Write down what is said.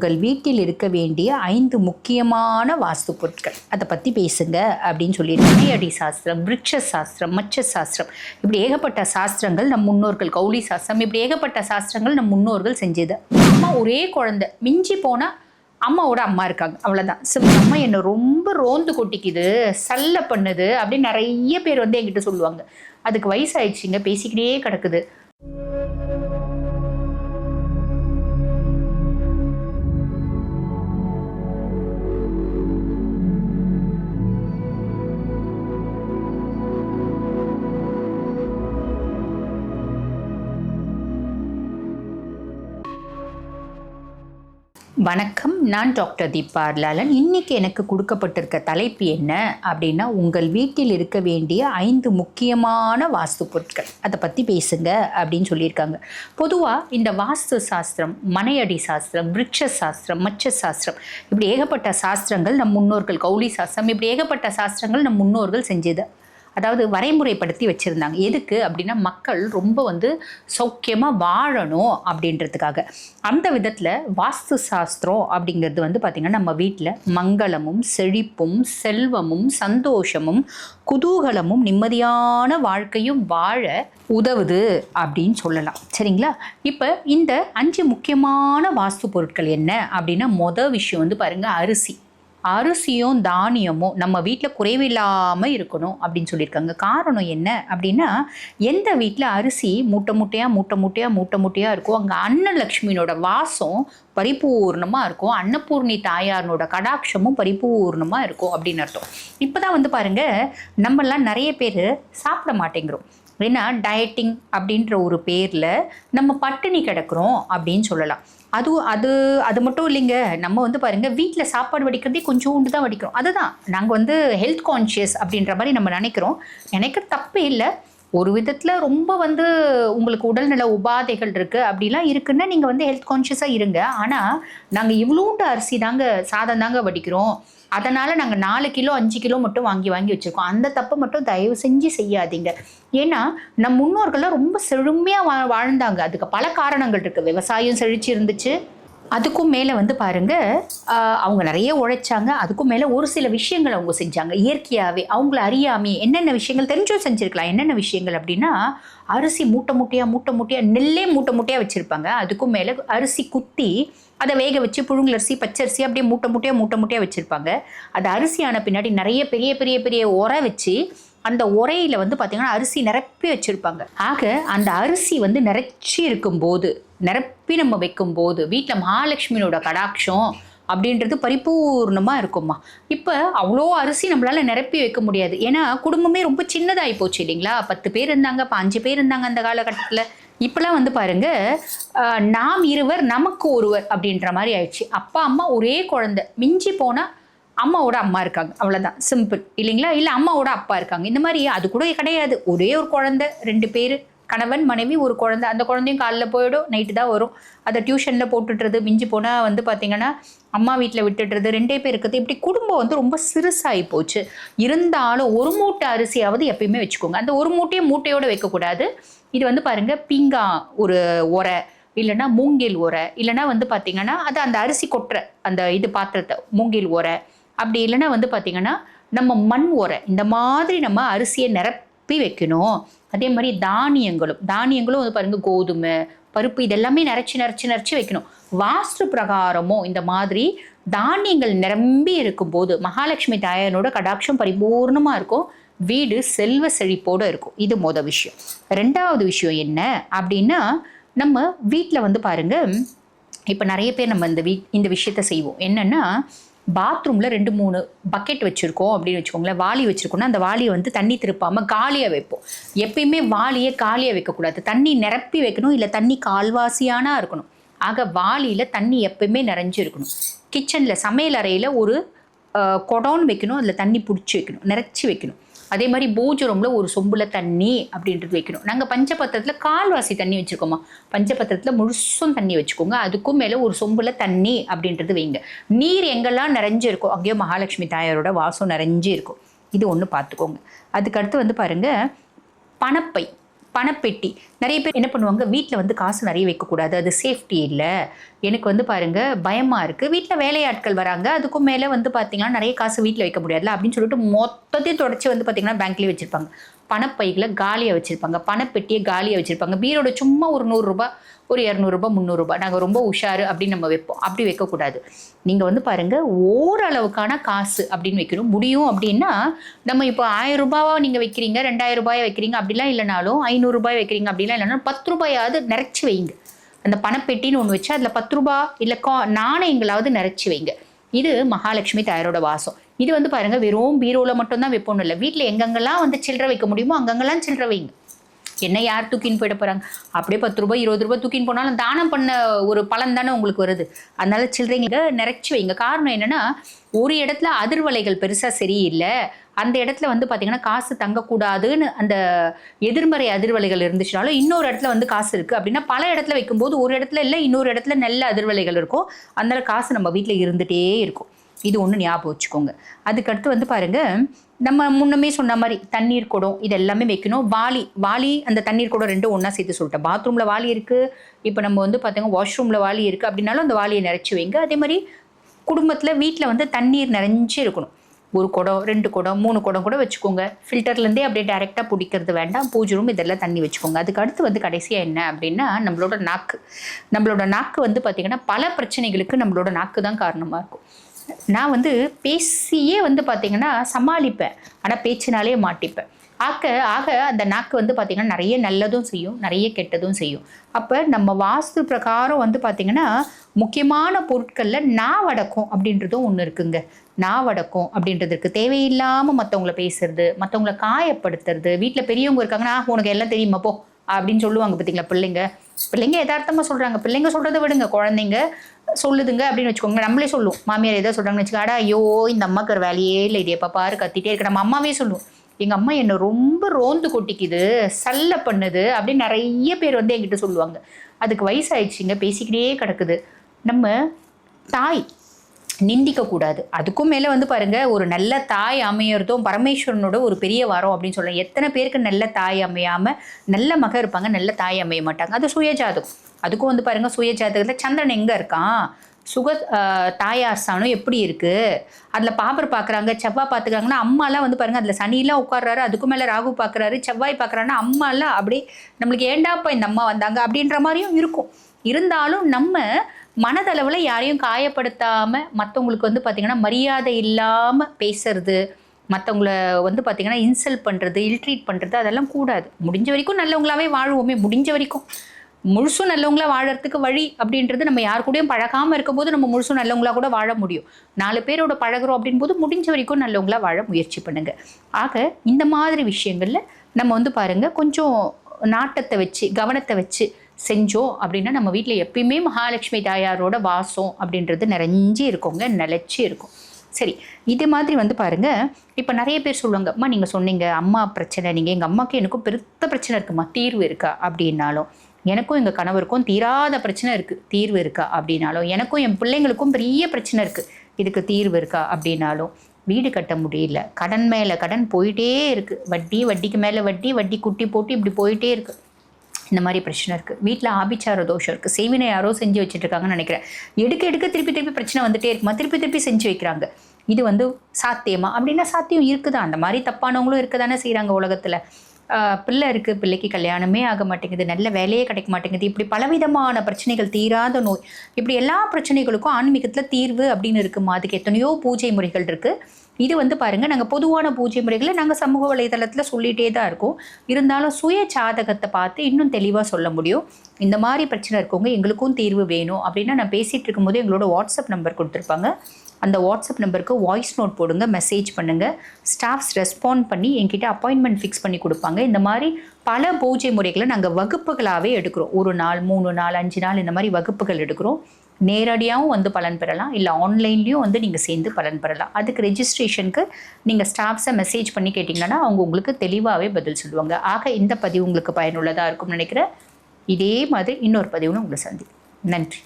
உங்கள் வீட்டில் இருக்க வேண்டிய ஐந்து முக்கியமான வாஸ்து பொருட்கள். அதை பற்றி பேசுங்க அப்படின்னு சொல்லியிருக்காங்க அடி சாஸ்திரம் விருட்ச சாஸ்திரம் மச்ச சாஸ்திரம். இப்படி ஏகப்பட்ட சாஸ்திரங்கள் நம் முன்னோர்கள் கௌலி சாஸ்திரம் இப்படி ஏகப்பட்ட சாஸ்திரங்கள் நம் முன்னோர்கள் செஞ்சது. அம்மா ஒரே குழந்தை மிஞ்சி போனால் அம்மாவோட அம்மா இருக்காங்க. அவ்வளோதான் சிவ அம்மா என்னை ரொம்ப ரோந்து கொட்டிக்குது சல்ல பண்ணுது அப்படின்னு நிறைய பேர் வந்து என்கிட்ட சொல்லுவாங்க. அதுக்கு வயசாயிடுச்சுங்க பேசிக்கிட்டே கிடக்குது. வணக்கம். நான் டாக்டர் தீபா லாலன் இன்னைக்கு எனக்கு கொடுக்கப்பட்டிருக்க தலைப்பு என்ன அப்படின்னா உங்கள் வீட்டில் இருக்க வேண்டிய ஐந்து முக்கியமான வாஸ்து பொருட்கள். அதை பற்றி பேசுங்க அப்படின்னு சொல்லியிருக்காங்க. பொதுவாக இந்த வாஸ்து சாஸ்திரம் மனையடி சாஸ்திரம் விருட்ச சாஸ்திரம் மச்ச சாஸ்திரம் இப்படி ஏகப்பட்ட சாஸ்திரங்கள் நம் முன்னோர்கள் கௌலி சாஸ்திரம் இப்படி ஏகப்பட்ட சாஸ்திரங்கள் நம் முன்னோர்கள் செஞ்சது. அதாவது வரைமுறைப்படுத்தி வச்சுருந்தாங்க. எதுக்கு அப்படின்னா மக்கள் ரொம்ப வந்து சௌக்கியமாக வாழணும் அப்படின்றதுக்காக. அந்த விதத்தில் வாஸ்து சாஸ்திரம் அப்படிங்கிறது வந்து பார்த்திங்கன்னா நம்ம வீட்டில் மங்களமும் செழிப்பும் செல்வமும் சந்தோஷமும் குதூகலமும் நிம்மதியான வாழ்க்கையும் வாழ உதவுது அப்படின்னு சொல்லலாம். சரிங்களா? இப்போ இந்த அஞ்சு முக்கியமான வாஸ்து பொருட்கள் என்ன அப்படின்னா மொதல் விஷயம் வந்து பாருங்கள் அரிசி. அரிசியும் தானியமும் நம்ம வீட்டில் குறைவில்லாமல் இருக்கணும் அப்படின்னு சொல்லியிருக்காங்க. காரணம் என்ன அப்படின்னா எந்த வீட்டில் அரிசி மூட்டை மூட்டையாக மூட்டை மூட்டையாக மூட்டை மூட்டையாக இருக்கும் அங்கே அன்னலக்ஷ்மியினோட வாசம் பரிபூர்ணமாக இருக்கும். அன்னபூர்ணி தாயாரனோட கடாட்சமும் பரிபூர்ணமாக இருக்கும் அப்படின்னு அர்த்தம். இப்போ தான் வந்து பாருங்கள் நம்மளாம் நிறைய பேர் சாப்பிட மாட்டேங்கிறோம். ஏன்னா டயட்டிங் அப்படின்ற ஒரு பேரில் நம்ம பட்டினி கிடக்கிறோம் அப்படின்னு சொல்லலாம். அது அது அது மட்டும் இல்லைங்க. நம்ம வந்து பாருங்கள் வீட்டில் சாப்பாடு வடிக்கிறதே கொஞ்சோண்டு தான் வடிக்கிறோம். அதுதான். நாங்கள் வந்து ஹெல்த் கான்ஷியஸ் அப்படின்ற மாதிரி நம்ம நினைக்கிறோம். நினைக்கிற தப்பே இல்லை. ஒரு விதத்தில் ரொம்ப வந்து உங்களுக்கு உடல்நல உபாதைகள் இருக்குது அப்படிலாம் இருக்குன்னா நீங்கள் வந்து ஹெல்த் கான்ஷியஸாக இருங்க. ஆனால் நாங்கள் இவ்வளோண்டு அரிசி தாங்க சாதம் தாங்க வடிக்கிறோம். அதனால் நாங்கள் நாலு கிலோ அஞ்சு கிலோ மட்டும் வாங்கி வாங்கி வச்சுருக்கோம். அந்த தப்பை மட்டும் தயவு செஞ்சு செய்யாதீங்க. ஏன்னா நம் முன்னோர்கள்லாம் ரொம்ப செழுமையாக வா வாழ்ந்தாங்க. அதுக்கு பல காரணங்கள் இருக்குது விவசாயம் செழிச்சு இருந்துச்சு. அதுக்கும் மேலே வந்து பாருங்க அவங்க நிறைய உழைச்சாங்க. அதுக்கும் மேலே ஒரு சில விஷயங்கள் அவங்க செஞ்சாங்க. இயற்கையாகவே அவங்கள அறியாமே என்னென்ன விஷயங்கள் தெரிஞ்சும் செஞ்சுருக்கலாம். என்னென்ன விஷயங்கள் அப்படின்னா அரிசி மூட்டை மூட்டையாக மூட்டை மூட்டையாக நெல்லே மூட்டை மூட்டையாக வச்சுருப்பாங்க. அதுக்கும் மேலே அரிசி குத்தி அதை வேக வச்சு புழுங்கலரிசி பச்சரிசி அப்படியே மூட்டை மூட்டையாக மூட்டை மூட்டையாக வச்சுருப்பாங்க. அது அரிசி ஆன பின்னாடி நிறைய பெரிய பெரிய பெரிய உரை வச்சு அந்த உரையில் வந்து பார்த்திங்கன்னா அரிசி நிரப்பி வச்சுருப்பாங்க. ஆக அந்த அரிசி வந்து நிறச்சி இருக்கும்போது நிரப்பி நம்ம வைக்கும்போது வீட்டில் மகாலட்சுமியோட கடாட்சம் அப்படின்றது பரிபூர்ணமாக இருக்கும்மா. இப்போ அவ்வளோ அரிசி நம்மளால் நிரப்பி வைக்க முடியாது. ஏன்னா குடும்பமே ரொம்ப சின்னதாகி போச்சு இல்லைங்களா? பத்து பேர் இருந்தாங்க இப்போ அஞ்சு பேர் இருந்தாங்க அந்த காலகட்டத்தில். இப்போலாம் வந்து பாருங்க நாம் இருவர் நமக்கு ஒருவர் அப்படின்ற மாதிரி ஆயிடுச்சு. அப்பா அம்மா ஒரே குழந்தை. மிஞ்சி போனால் அம்மாவோட அம்மா இருக்காங்க. அவ்வளோதான் சிம்பிள். இல்லைங்களா? இல்லை அம்மாவோட அப்பா இருக்காங்க. இந்த மாதிரி அது கூட கிடையாது. ஒரே ஒரு குழந்தை ரெண்டு பேர். கணவன் மனைவி ஒரு குழந்தை. அந்த குழந்தையும் காலைல போயிடும் நைட்டு தான் வரும். அதை டியூஷனில் போட்டுட்டுறது மிஞ்சி போனால் வந்து பார்த்திங்கன்னா அம்மா வீட்டில் விட்டுடுறது ரெண்டே பேர் இருக்குது இப்படி குடும்பம் வந்து ரொம்ப சிறுசாகி போச்சு. இருந்தாலும் ஒரு மூட்டை அரிசியாவது எப்பயுமே வச்சுக்கோங்க. அந்த ஒரு மூட்டையை மூட்டையோடு வைக்கக்கூடாது. இது வந்து பாருங்கள் பீங்கா ஒரு உரை இல்லைன்னா மூங்கில் உரை இல்லைன்னா வந்து பார்த்திங்கன்னா அது அந்த அரிசி கொட்டுற அந்த இது பாத்திரத்தை மூங்கில் உரை. அப்படி இல்லைன்னா வந்து பார்த்திங்கன்னா நம்ம மண் உரை இந்த மாதிரி நம்ம அரிசியை நிரப்பி வைக்கணும். அதே மாதிரி தானியங்களும் தானியங்களும் வந்து பாருங்கள் கோதுமை பருப்பு இதெல்லாமே நிறச்சி நிறச்சி நிறச்சி வைக்கணும். வாஸ்து பிரகாரமும் இந்த மாதிரி தானியங்கள் நிரம்பி இருக்கும்போது மகாலட்சுமி தாயாரோட கடாட்சம் பரிபூர்ணமாக இருக்கும். வீடு செல்வ செழிப்போடு இருக்கும். இது மொத விஷயம். ரெண்டாவது விஷயம் என்ன அப்படின்னா நம்ம வீட்டில் வந்து பாருங்க இப்போ நிறைய பேர் நம்ம இந்த வீ இந்த விஷயத்த செய்வோம். என்னென்னா பாத்ரூமில் ரெண்டு மூணு பக்கெட் வச்சுருக்கோம் அப்படின்னு வச்சுக்கோங்களேன். வாளி வச்சுருக்கோம்னா அந்த வாளியை வந்து தண்ணி திருப்பாமல் காலியாக வைப்போம். எப்பயுமே வாளியை காலியாக வைக்கக்கூடாது. தண்ணி நிரப்பி வைக்கணும் இல்லை தண்ணி கால்வாசியானா இருக்கணும். ஆக வாளியில் தண்ணி எப்பயுமே நிறைஞ்சு இருக்கணும் கிச்சனில் சமையல் அறையில் ஒரு அஹ், குடம்னு வைக்கணும் அதில் தண்ணி பிடிச்சி வைக்கணும் நிறச்சி வைக்கணும். அதே மாதிரி பூஜை ரூமில் ஒரு சொம்புல தண்ணி அப்படின்றது வைக்கணும். நாங்கள் பஞ்சபத்திரத்தில் கால்வாசி தண்ணி வச்சுருக்கோமா? பஞ்சபத்திரத்தில் முழுசும் தண்ணி வச்சுக்கோங்க. அதுக்கும் மேலே ஒரு சொம்புல தண்ணி அப்படின்றது வைங்க. நீர் எங்கெல்லாம் நிறைஞ்சு இருக்கும் அங்கேயோ மகாலட்சுமி தாயாரோட வாசம் நிறைஞ்சு இருக்கும் இது ஒன்று பார்த்துக்கோங்க. அதுக்கடுத்து வந்து பாருங்கள் பணப்பை. பணப்பெட்டி. நிறைய பேர் என்ன பண்ணுவாங்க வீட்டில் வந்து காசு நிறைய வைக்கக்கூடாது அது சேஃப்டி இல்லை. எனக்கு வந்து பாருங்க பயமாக இருக்குது வீட்டில் வேலையாட்கள் வராங்க. அதுக்கும் மேலே வந்து பார்த்தீங்கன்னா நிறைய காசு வீட்டில் வைக்க முடியாதுல அப்படின்னு சொல்லிட்டு மொத்தத்தையும் தொடச்சி வந்து பார்த்தீங்கன்னா பேங்க்லேயே வச்சுருப்பாங்க. பணப்பைகளை காலியாக வச்சுருப்பாங்க. பணப்பெட்டியை காலியாக வச்சுருப்பாங்க. பீரோட சும்மா ஒரு நூறுரூபா ஒரு இரநூறுபா முந்நூறுரூபா நாங்கள் ரொம்ப உஷாரு அப்படின்னு நம்ம வைப்போம். அப்படி வைக்கக்கூடாது. நீங்கள் வந்து பாருங்கள் ஓரளவுக்கான காசு அப்படின்னு வைக்கணும். முடியும் அப்படின்னா நம்ம இப்போ ஆயிரம் ரூபாவாக நீங்கள் வைக்கிறீங்க ரெண்டாயிரம் ரூபாயை வைக்கிறீங்க அப்படிலாம் இல்லைனாலும் ஐநூறுரூபாய் வைக்கிறீங்க அப்படிலாம் இல்லைனாலும் பத்து ரூபாயாவது நிறச்சி வைங்க. அந்த பணப்பெட்டின்னு ஒன்று வச்சு அதில் பத்து ரூபா இல்லை கா நாணயங்களாவது நிறச்சி வைங்க. இது மகாலட்சுமி தாயாரோட வாசம். இது வந்து பாருங்க வெறும் பீரோவில் மட்டும்தான் வைப்போம் இல்லை. வீட்டில் எங்கெங்கெல்லாம் வந்து சில்லற வைக்க முடியுமோ அங்கங்கெல்லாம் சில்லற வைங்க. என்ன யார் தூக்கின்னு போயிட போகிறாங்க அப்படியே பத்து ரூபாய் இருபது ரூபாய் தூக்கின்னு போனாலும் தானம் பண்ண ஒரு பலன் தானே உங்களுக்கு வருது. அதனால சில்லறைங்க நிறைச்சி வைங்க. காரணம் என்னன்னா ஒரு இடத்துல அதிர்வலைகள் பெருசாக சரியில்லை. அந்த இடத்துல வந்து பார்த்திங்கன்னா காசு தங்கக்கூடாதுன்னு அந்த எதிர்மறை அதிர்வலைகள் இருந்துச்சுனாலும் இன்னொரு இடத்துல வந்து காசு இருக்குது அப்படின்னா பல இடத்துல வைக்கும்போது ஒரு இடத்துல இல்லை இன்னொரு இடத்துல நல்ல அதிர்வலைகள் இருக்கும். அதனால காசு நம்ம வீட்டில் இருந்துகிட்டே இருக்கும். இது ஒன்று ஞாபகம் வச்சுக்கோங்க. அதுக்கடுத்து வந்து பாருங்க நம்ம முன்னமே சொன்ன மாதிரி தண்ணீர் குடம் இது எல்லாமே வைக்கணும். வாளி வாளி அந்த தண்ணீர் குடம் ரெண்டும் ஒன்றா சேர்த்து சொல்லிட்டேன். பாத்ரூமில் வாளி இருக்குது இப்போ நம்ம வந்து பார்த்தீங்கன்னா வாஷ்ரூமில் வாளி இருக்குது அப்படின்னாலும் அந்த வாளியை நிறச்சி வைங்க. அதே மாதிரி குடும்பத்தில் வீட்டில் வந்து தண்ணீர் நிறைஞ்சு இருக்கணும். ஒரு குடம் ரெண்டு குடம் மூணு குடம் கூட வச்சுக்கோங்க. ஃபில்டர்லேருந்தே அப்படியே டேரெக்டாக பிடிக்கிறது வேண்டாம். பூஜை ரூம் இதெல்லாம் தண்ணி வச்சுக்கோங்க. அதுக்கு அடுத்து வந்து கடைசியாக என்ன அப்படின்னா நம்மளோட நாக்கு. நம்மளோட நாக்கு வந்து பார்த்திங்கன்னா பல பிரச்சனைகளுக்கு நம்மளோட நாக்கு தான் காரணமாக இருக்கும். நான் வந்து பேசியே வந்து பார்த்திங்கன்னா சமாளிப்பேன். ஆனால் பேச்சினாலே மாட்டிப்பேன். ஆக்க ஆக அந்த நாக்கு வந்து பார்த்திங்கன்னா நிறைய நல்லதும் செய்யும் நிறைய கெட்டதும் செய்யும். அப்போ நம்ம வாஸ்து பிரகாரம் வந்து பார்த்திங்கன்னா முக்கியமான பொருட்களில் நாவடக்கம் அப்படின்றதும் ஒன்று இருக்குங்க. நாவடக்கம் அப்படின்றதுக்கு தேவையில்லாமல் மற்றவங்கள பேசுறது மற்றவங்கள காயப்படுத்துறது வீட்டில் பெரியவங்க இருக்காங்கன்னா உனக்கு எல்லாம் தெரியுமா போ அப்படின்னு சொல்லுவாங்க பார்த்தீங்களா பிள்ளைங்க. பிள்ளைங்க யதார்த்தமாக சொல்கிறாங்க பிள்ளைங்க சொல்கிறத விடுங்க. குழந்தைங்க சொல்லுதுங்க அப்படின்னு வச்சுக்கோங்க. நம்மளே சொல்லுவோம். மாமியார் ஏதோ சொல்கிறாங்கன்னு வச்சுக்கோ அடா ஐயோ இந்த அம்மாக்கு ஒரு வேலையே இல்லை. இது எப்போ பாரு கத்திட்டே இருக்க. நம்ம அம்மாவே சொல்லுவோம். எங்கள் அம்மா என்னை ரொம்ப ரோந்து கொட்டிக்குது சல்ல பண்ணுது அப்படின்னு நிறைய பேர் வந்து என்கிட்ட சொல்லுவாங்க. அதுக்கு வயசாயிடுச்சுங்க. பேசிக்கிட்டே கிடக்குது. நம்ம தாய் நிந்திக்க கூடாது அதுக்கும் மேலே வந்து பாருங்க ஒரு நல்ல தாய் அமையறதும் பரமேஸ்வரனோட ஒரு பெரிய வரம் அப்படின்னு சொல்லலாம். எத்தனை பேருக்கு நல்ல தாய் அமையாம நல்ல மக இருப்பாங்க நல்ல தாய் அமைய மாட்டாங்க. அது சுயஜாதகம். அதுக்கும் வந்து பாருங்க சுயஜாதகத்தில் சந்திரன் எங்கே இருக்கான்? சுக ஆஹ், தாயாஸ்தானம் எப்படி இருக்கு? அதில் பாப்பர் பார்க்குறாங்க செவ்வாய் பார்த்துக்கிறாங்கன்னா அம்மாலாம் வந்து பாருங்க அதில் சனிலாம் உட்கார்றாரு அதுக்கு மேலே ராகு பார்க்குறாரு செவ்வாய் பார்க்குறாங்கன்னா அம்மாலாம் அப்படியே நம்மளுக்கு ஏண்டாப்பா இந்த அம்மா வந்தாங்க அப்படின்ற மாதிரியும் இருக்கும். இருந்தாலும் நம்ம மனதளவில் யாரையும் காயப்படுத்தாமல் மற்றவங்களுக்கு வந்து பார்த்திங்கன்னா மரியாதை இல்லாமல் பேசுறது மற்றவங்கள வந்து பார்த்திங்கன்னா இன்சல்ட் பண்ணுறது இல்ட்ரீட் பண்ணுறது அதெல்லாம் கூடாது. முடிஞ்ச வரைக்கும் நல்லவங்களாவே வாழ்வோமே முடிஞ்ச வரைக்கும். முழுசும் நல்லவங்களா வாழறதுக்கு வழி அப்படின்றது நம்ம யார் கூடயும் பழகாமல் இருக்கும்போது நம்ம முழுசும் நல்லவங்களா கூட வாழ முடியும். நாலு பேரோட பழகுறோம் அப்படின் போது முடிஞ்ச வரைக்கும் நல்லவங்களா வாழ முயற்சி பண்ணுங்க. ஆக இந்த மாதிரி விஷயங்களில் நம்ம வந்து பாருங்கள் கொஞ்சம் நாட்டத்தை வச்சு கவனத்தை வச்சு செஞ்சோம் அப்படின்னா நம்ம வீட்டில் எப்பயுமே மகாலட்சுமி தாயாரோட வாசம் அப்படின்றது நிறைஞ்சி இருக்குங்க நிலச்சி இருக்கும். சரி இது மாதிரி வந்து பாருங்க. இப்போ நிறைய பேர் சொல்லுவாங்க அம்மா நீங்கள் சொன்னீங்க அம்மா பிரச்சனை நீங்கள் எங்கள் அம்மாவுக்கு எனக்கும் பெருத்த பிரச்சனை இருக்குமா? தீர்வு இருக்கா? அப்படின்னாலும் எனக்கும் எங்கள் கணவருக்கும் தீராத பிரச்சனை இருக்குது தீர்வு இருக்கா? அப்படின்னாலும் எனக்கும் என் பிள்ளைங்களுக்கும் பெரிய பிரச்சனை இருக்குது இதுக்கு தீர்வு இருக்கா? அப்படின்னாலும் வீடு கட்ட முடியல. கடன் மேலே கடன் போயிட்டே இருக்குது வட்டி வட்டிக்கு மேலே வட்டி வட்டி குட்டி போட்டு இப்படி போயிட்டே இருக்குது இந்த மாதிரி பிரச்சனை இருக்குது வீட்டில் ஆபிச்சார தோஷம் இருக்குது செய்வினை யாரோ செஞ்சு வச்சுட்ருக்காங்கன்னு நினைக்கிறேன். எடுக்க எடுக்க திருப்பி திருப்பி பிரச்சனை வந்துட்டே இருக்குமா? திருப்பி திருப்பி செஞ்சு வைக்கிறாங்க. இது வந்து சாத்தியமா? அப்படின்னா சாத்தியம் இருக்குதா? அந்த மாதிரி தப்பானவங்களும் இருக்க தானே செய்கிறாங்க உலகத்தில் பிள்ளை இருக்குது பிள்ளைக்கு கல்யாணமே ஆக மாட்டேங்குது. நல்ல வேலையே கிடைக்க மாட்டேங்குது. இப்படி பலவிதமான பிரச்சனைகள் தீராத நோய். இப்படி எல்லா பிரச்சனைகளுக்கும் ஆன்மீகத்தில் தீர்வு அப்படின்னு இருக்குமா? அதுக்கு எத்தனையோ பூஜை முறைகள் இருக்குது இது வந்து பாருங்கள் நாங்கள் பொதுவான பூஜை முறைகளை நாங்கள் சமூக வலைதளத்தில் சொல்லிகிட்டே தான் இருக்கோம். இருந்தாலும் சுய சாதகத்தை பார்த்து இன்னும் தெளிவாக சொல்ல முடியும். இந்த மாதிரி பிரச்சனை இருக்கவங்க எங்களுக்கும் தீர்வு வேணும் அப்படின்னா நான் பேசிகிட்டு இருக்கும்போது எங்களோட வாட்ஸ்அப் நம்பர் கொடுத்துருப்பாங்க. அந்த வாட்ஸ்அப் நம்பருக்கு வாய்ஸ் நோட் போடுங்க மெசேஜ் பண்ணுங்கள் ஸ்டாஃப்ஸ் ரெஸ்பாண்ட் பண்ணி என்கிட்ட அப்பாயின்மெண்ட் ஃபிக்ஸ் பண்ணி கொடுப்பாங்க. இந்த மாதிரி பல பூஜை முறைகளை நாங்கள் வகுப்புகளாகவே எடுக்கிறோம். ஒரு நாள் மூணு நாள் அஞ்சு நாள் இந்த மாதிரி வகுப்புகள் எடுக்கிறோம். நேரடியாகவும் வந்து பலன் பெறலாம். இல்லை ஆன்லைன்லேயும் வந்து நீங்கள் சேர்ந்து பலன் பெறலாம். அதுக்கு ரெஜிஸ்ட்ரேஷனுக்கு நீங்கள் ஸ்டாஃப்ஸை மெசேஜ் பண்ணி கேட்டிங்கன்னா அவங்க உங்களுக்கு தெளிவாகவே பதில் சொல்லுவாங்க. ஆக இந்த பதிவு உங்களுக்கு பயனுள்ளதாக இருக்கும்னு நினைக்கிறேன். இதே மாதிரி இன்னொரு பதிவுன்னு உங்களை சந்தி நன்றி.